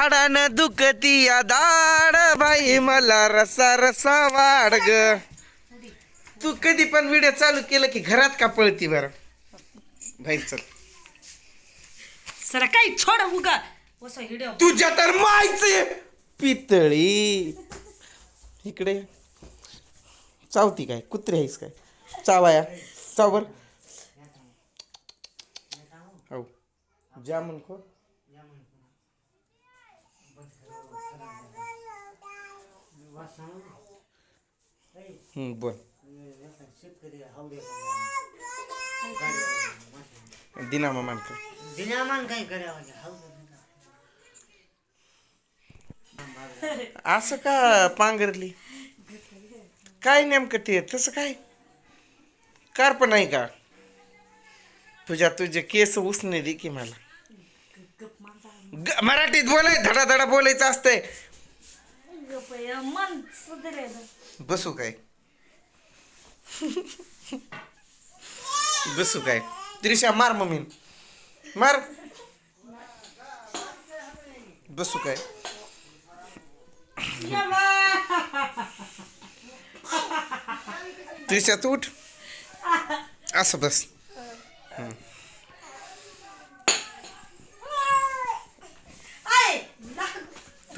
हाडानं दुखती या दाड बाई मला रसा रसा वाढ ग. तू कधी पण व्हिडिओ चालू केलं की घरात का पळती बरं? बाई चल. सर काही छोड उगा. वसा तुझ्या तर मायचे पितळी. इकडे. चावती काय? कुत्रे आहेस काय? चावाया. चाव बर. हो जामून खो बोल. दिनामा मानकर दिनामान काय करावं असं का पांघरली? काय नेमकं ते? तसं काय? कार पण आहे का? तुझ्या तुझे केस उसने दे की मला मराठीत बोलाय धडा धडा बोलायचं असतंय. मन बसू काय बसू काय त्रिशा मार मम्मी मार बसू काय त्रिशा तू उठ असं बस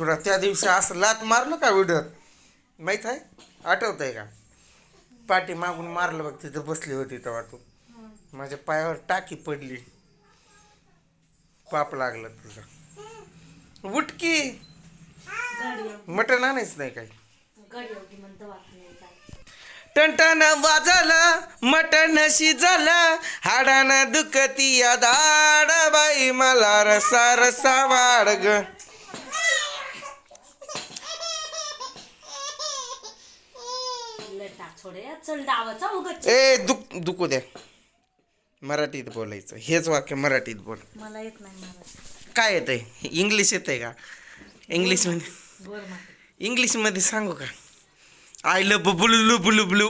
तुला त्या दिवशी असं लात मारलं का विडत माहीत आहे? आठवत आहे का? पाठी मागून मारलं बघ तिथं बसली होती तेव्हा तू. माझ्या पायावर टाकी पडली. पाप लागलं तुझं. उठकी. मटण आणायच नाही काही. गाडी होती म्हणतो दवाखान्यात टणटण वाजलं मटण शिजलं हाडानं दुखती या दाड बाई मला रसा रसा वाढ ग. चल डावाचा ए दुख दुखू द्या. मराठीत बोलायचं. हेच वाक्य मराठीत बोल. मला येत नाही मला काय येतंय? इंग्लिश येतंय का? इंग्लिशमध्ये बोल मा इंग्लिशमध्ये सांगू का? आय लव बुलू बुलू बुलू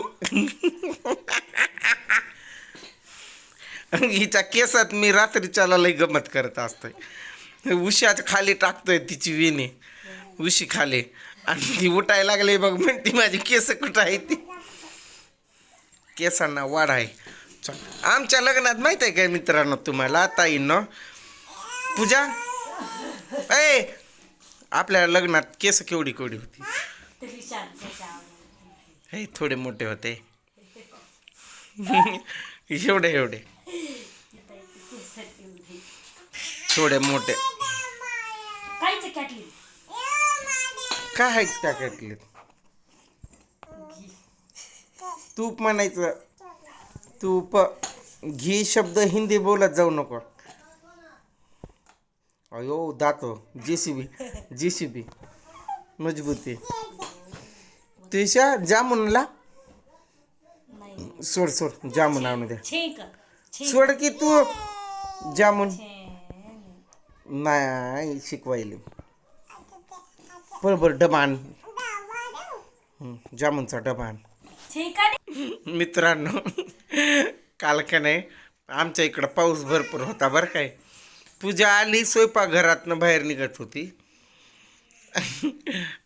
हिच्या केसात मी रात्रीच्याला लई गमत करत असतोय. उशाच्या खाली टाकतोय तिची वेणी. उशी खाली. आणि ती उठायला लागली बघ म्हणते माझी केस कुठं आहे ती? केसांना वाढ आहे. आमच्या लग्नात माहीत आहे काय मित्रांनो तुम्हाला? ताईंनो पूजा? ए आपल्या लग्नात केस केवढी केवढी होती? हे थोडे मोठे होते. एवढे एवढे. थोडे मोठे. काय आहे त्या कॅटलीत? तूप म्हणायचं. तूप. घी शब्द हिंदी बोलत जाऊ नको. अयो दातो. जी सी बी जी सी बी मजबूती. तुझ्या जामुनला? सोड सोड. जामुन आणू द्या सोड की तू. जामुन. नाही शिकवायले. बरोबर डबा आण. हं, जामुनचा डबा आण छेक आणि. मित्रांनो काल का नाही आमच्या इकडं पाऊस भरपूर होता बरं काय. पूजा आली स्वयंपाकघरातनं बाहेर निघत होती.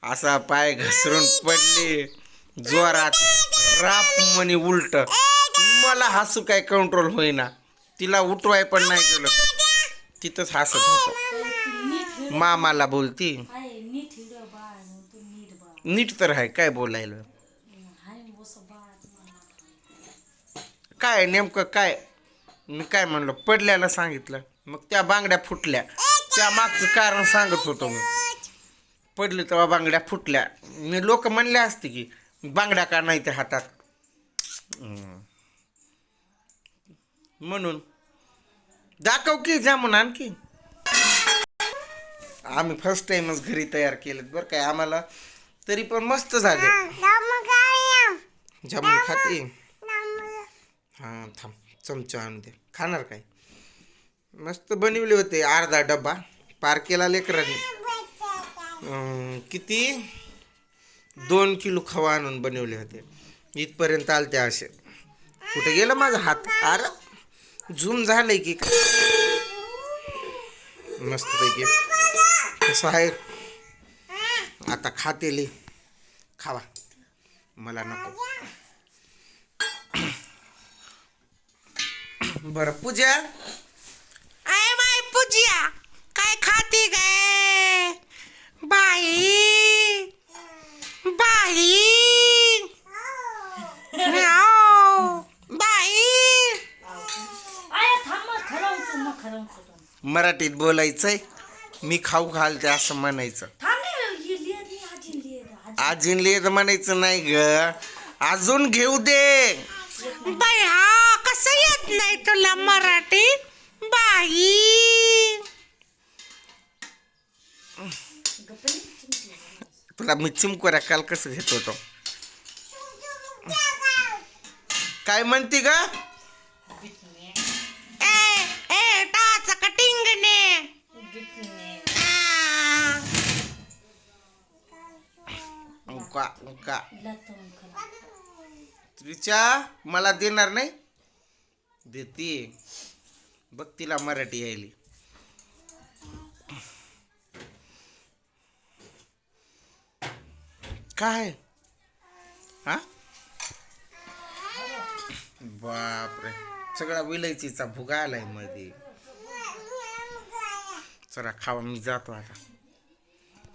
असा पाय घसरून पडली. जोरात राप म्हणे उलट. मला हसू काय कंट्रोल होईना. तिला उठवाय पण नाही गेलं. तिथंच हसत होतं. मामाला बोलती नीट तर आहे काय बोलायला. काय नेमकं काय? मी काय म्हणलो पडल्याला सांगितलं. मग त्या बांगड्या फुटल्या. त्या मागचं कारण सांगत होतो मी. पडली तेव्हा बांगड्या फुटल्या. मी लोक म्हणले असते की बांगड्या का नाही त्या हातात. म्हणून दाखव की जामून आणखी. आम्ही फर्स्ट टाइमच घरी तयार केलेत बरं काय आम्हाला तरी पण मस्त झाले. जामून खाते. हां थांब. चमचा आणून दे. खाणार काय? मस्त बनवले होते अर्धा डब्बा. पार केला लेकरांनी. किती? दोन किलो खवा आणून बनवले होते. इथपर्यंत आलते असे. कुठे गेलं माझा हात? अरे झूम झालंय की. मस्तपैकी. कसं आहे? आता खातेली. खावा. मला नको. बरं पूजा? आय माय पूजा. काय खाते गे? बाई. बाई. म्याव. आया थांब मग मराठीत बोलायचंय मी खाऊ घालते असं म्हणायचं. थांब नाही हे लिहित नाही आजी लिहित आजी अजून लिहित म्हणायचं नाही ग. अजून घेऊ दे. बाई हा. कसं येत नाही तुला मराठी? बाई. तुला मी चिमकोऱ्या काल कसं घेत होतो? काय म्हणते ग? उका उका. त्रिचा मला देणार नाही? देते. बघ तिला मराठी यायली. काय? हा? बापरे. सगळा विलायचीचा भुगा आलायमध्ये. चला खावा मी जातो आता.